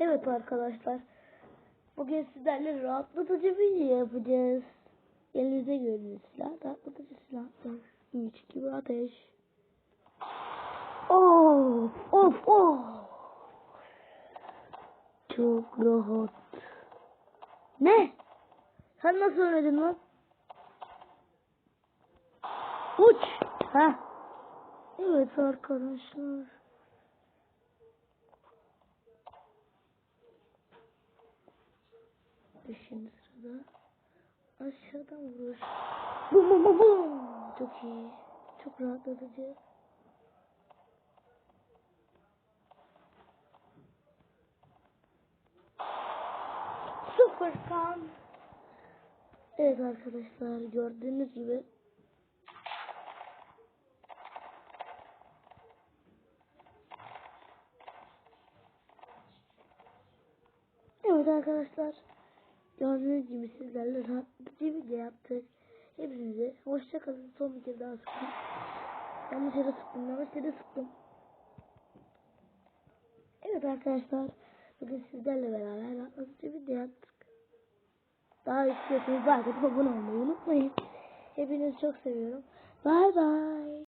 Evet arkadaşlar. Bugün sizlerle rahatlatıcı video yapacağız. Elinizde gördüğünüz silah rahatlatıcı silahlar. 3 gibi ateş. Of of of. Çok rahat. Ne? Sen nasıl öğrendin lan? Uç. Ha. Evet arkadaşlar. Şimdi sırada aşağıdan vuruş. Bum bum bum. Çok iyi. Çok rahatlatıcı. Sıfır kan. Evet arkadaşlar gördüğünüz gibi Evet arkadaşlar gördüğünüz gibi sizlerle rahatlatıcı video yaptık. Hepinize hoşça kalın. Son bir kez daha sıktım. Yanlış yere sıktım. Yanlış yere sıktım. Evet arkadaşlar bugün sizlerle beraber rahatlatıcı video yaptık. Daha istiyorsanız atıp abone olmayı unutmayın. Hepinizi çok seviyorum. Bay bay.